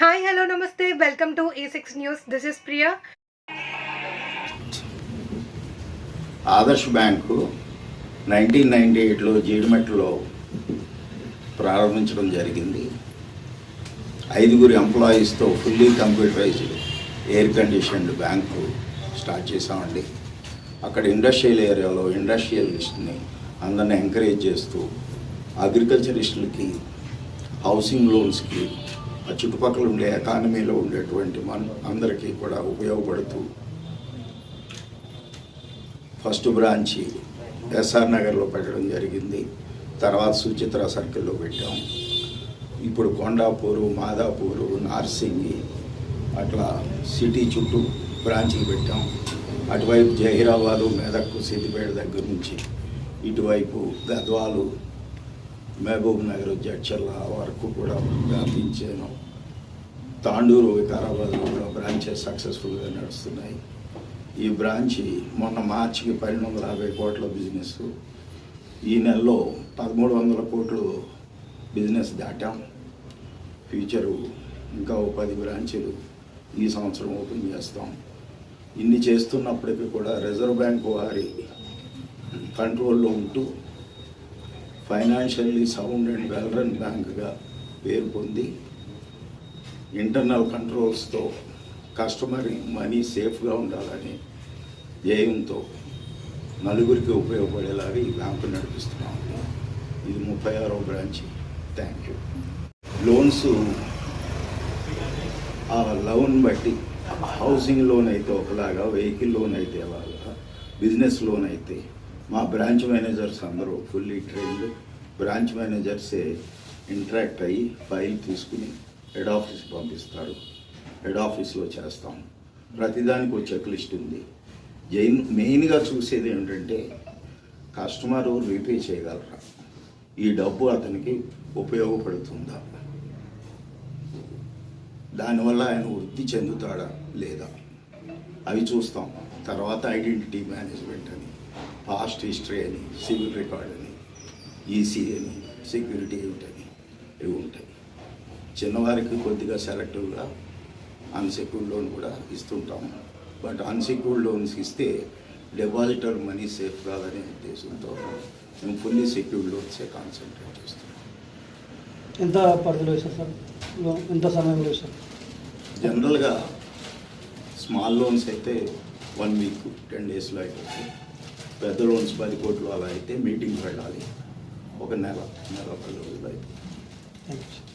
Hi hello namaste welcome to A six news this is Priya Adarsh bank nineteen ninety ఎయిట్లో జీడిమెట్లో ప్రారంభించడం జరిగింది. ఐదుగురు ఎంప్లాయీస్తో fully computerised air conditioned bank start చేసామండి అక్కడ ఇండస్ట్రియల్ ఏరియాలో ఇండస్ట్రియలిస్ట్ని అందరిని ఎంకరేజ్ చేస్తూ అగ్రికల్చరిస్టులకి హౌసింగ్ లోన్స్కి ఆ చుట్టుపక్కల ఉండే ఎకానమీలో ఉండేటువంటి మన అందరికీ కూడా ఉపయోగపడుతూ ఫస్ట్ బ్రాంచి ఎస్ఆర్ నగర్లో పెట్టడం జరిగింది. తర్వాత సుచిత్ర సర్కిల్లో పెట్టాం. ఇప్పుడు కొండాపూరు మాదాపూరు నార్సింగి అట్లా సిటీ చుట్టూ బ్రాంచీలు పెట్టాం. అటువైపు జహీరాబాదు మెదక్ సిద్దిపేట దగ్గర నుంచి ఇటువైపు గద్వాలు మహబూబ్ నగర్ జడ్చర్ల వరకు కూడా వ్యాపించాను. తాండూరు వికారాబాద్లో కూడా బ్రాంచెస్ సక్సెస్ఫుల్గా నడుస్తున్నాయి. ఈ బ్రాంచి మొన్న మార్చికి పన్నెండు వందల యాభై కోట్ల బిజినెస్. ఈ నెలలో పదమూడు వందల కోట్లు బిజినెస్ దాటాం. ఫ్యూచరు ఇంకా ఓ పది బ్రాంచీలు ఈ సంవత్సరం ఓపెన్ చేస్తాం. ఇన్ని చేస్తున్నప్పటికీ కూడా రిజర్వ్ బ్యాంక్ వారి కంట్రోల్లో ఉంటూ financially sound and well run బ్యాంక్గా పేరు పొంది ఇంటర్నల్ కంట్రోల్స్తో కస్టమర్ మనీ సేఫ్గా ఉండాలని ధ్యేయంతో నలుగురికి ఉపయోగపడేలాగా ఈ బ్యాంకు నడిపిస్తున్నాం. ఇది ముప్పై ఆరో బ్రాంచ్. Thank you. లోన్స్ ఆ లోన్ బట్టి హౌసింగ్ లోన్ అయితే ఒకలాగా వెహికల్ లోన్ అయితే అలాగా బిజినెస్ లోన్ అయితే మా బ్రాంచ్ మేనేజర్స్ అందరూ ఫుల్లీ ట్రైన్డ్. బ్రాంచ్ మేనేజర్సే ఇంటరాక్ట్ అయ్యి ఫైల్ తీసుకుని హెడ్ ఆఫీస్ పంపిస్తారు. హెడ్ ఆఫీస్లో చేస్తాం. ప్రతిదానికి ఒక చెక్ లిస్ట్ ఉంది. జైన్ మెయిన్గా చూసేది ఏంటంటే కస్టమర్ రీపే చేయగలరా? ఈ డబ్బు అతనికి ఉపయోగపడుతుందా? దానివల్ల ఆయన వృద్ధి చెందుతాడా లేదా? అవి చూస్తాం. తర్వాత ఐడెంటిటీ మేనేజ్మెంట్ అని. పాస్ట్ హిస్టరీ అని సివిల్ రికార్డ్ అని ఈసీ అని సెక్యూరిటీ ఏమిటని ఇవి ఉంటాయి చిన్నవారికి కొద్దిగా సెలెక్టివ్గా అన్సెక్యూర్డ్ లోన్ కూడా ఇస్తుంటాం బట్ అన్సెక్యూర్డ్ లోన్స్ ఇస్తే డిపాజిటర్ మనీ సేఫ్ కాదనే ఉద్దేశంతో మేము ఫుల్లీ సెక్యూర్డ్ లోన్సే కాన్సన్ట్రేట్ చేస్తున్నాం. ఎంత పరిధిలో ఇస్తారు సార్? ఎంత సమయంలో ఇస్తారు జనరల్గా స్మాల్ లోన్స్ అయితే వన్ వీక్ టెన్ డేస్లో అయిపోతుంది. పెద్ద లోన్స్ పది కోట్లు అలా అయితే మీటింగ్ వెళ్ళాలి ఒక నెల నెల పది రోజులు అయితే. Thank you